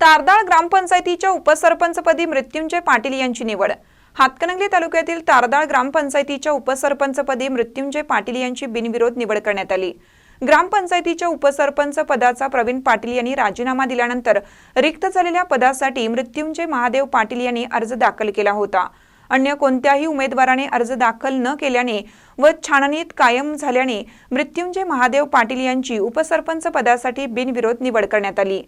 तारदाळ ग्रामपंचायतीच्या उपसरपंचपदी मृत्युंजय पाटील यांची निवड. हातकणंगले तालुक्यातील तारदाळ ग्रामपंचायतीच्या उपसरपंचपदी मृत्युंजय पाटील यांची बिनविरोध निवड करण्यात आली. ग्रामपंचायतीच्या उपसरपंच पदाचा प्रवीण पाटील यांनी राजीनामा दिल्यानंतर रिक्त झालेल्या पदासाठी मृत्युंजय महादेव पाटील यांनी अर्ज दाखल केला होता. अन्य कोणत्याही उमेदवाराने अर्ज दाखल न केल्याने व छाननीत कायम झाल्याने मृत्युंजय महादेव पाटील यांची उपसरपंच पदासाठी बिनविरोध निवड करण्यात आली.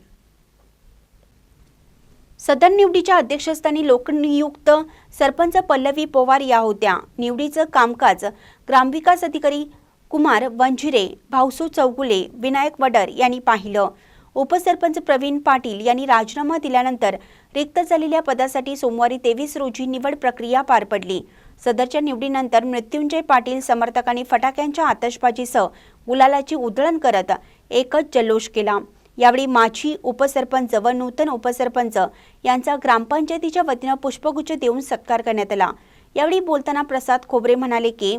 सदर निवडीच्या अध्यक्षस्थानी लोकनियुक्त सरपंच पल्लवी पवार या होत्या. निवडीचं कामकाज ग्रामविकास अधिकारी कुमार वंजिरे भाऊसू चौगुले विनायक वडर यांनी पाहिलं. उपसरपंच प्रवीण पाटील यांनी राजीनामा दिल्यानंतर रिक्त झालेल्या पदासाठी सोमवारी तेवीस रोजी निवड प्रक्रिया पार पडली. सदरच्या निवडीनंतर मृत्युंजय पाटील समर्थकांनी फटाक्यांच्या आतषबाजीसह गुलालाची उधळण करत एकच जल्लोष केला. यावेळी माची उपसरपंच व नूतन उपसरपंच यांचा ग्रामपंचायतीच्या वतीनं पुष्पगुच्छ देऊन सत्कार करण्यात आला. यावेळी बोलताना प्रसाद खोबरे म्हणाले की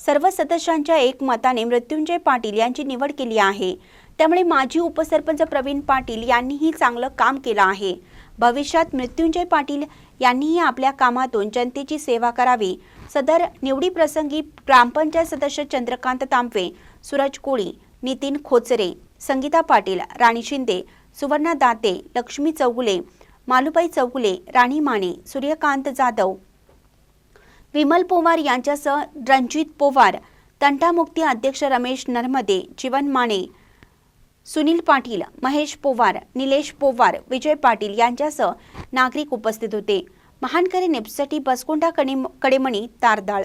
सर्व सदस्यांच्या एकमताने मृत्युंजय पाटील यांची निवड केली आहे. त्यामुळे माजी उपसरपंच प्रवीण पाटील यांनीही चांगलं काम केलं आहे. भविष्यात मृत्युंजय पाटील यांनीही आपल्या कामातून जनतेची सेवा करावी. सदर निवडीप्रसंगी ग्रामपंचायत सदस्य चंद्रकांत तांबवे सूरज कोळी नितीन खोचरे संगीता पाटील राणी शिंदे सुवर्णा दाते लक्ष्मी चौगुले मालुबाई चौगुले राणी माने सूर्यकांत जाधव. विमल पोवार यांच्यासह रणजित पोवार तंटामुक्ती अध्यक्ष रमेश नर्मदे जीवन माने सुनील पाटील महेश पोवार निलेश पोवार विजय पाटील यांच्यासह नागरिक उपस्थित होते. महानकरी नेपसाठी बसकोंडा कडेमणी तारदाळ.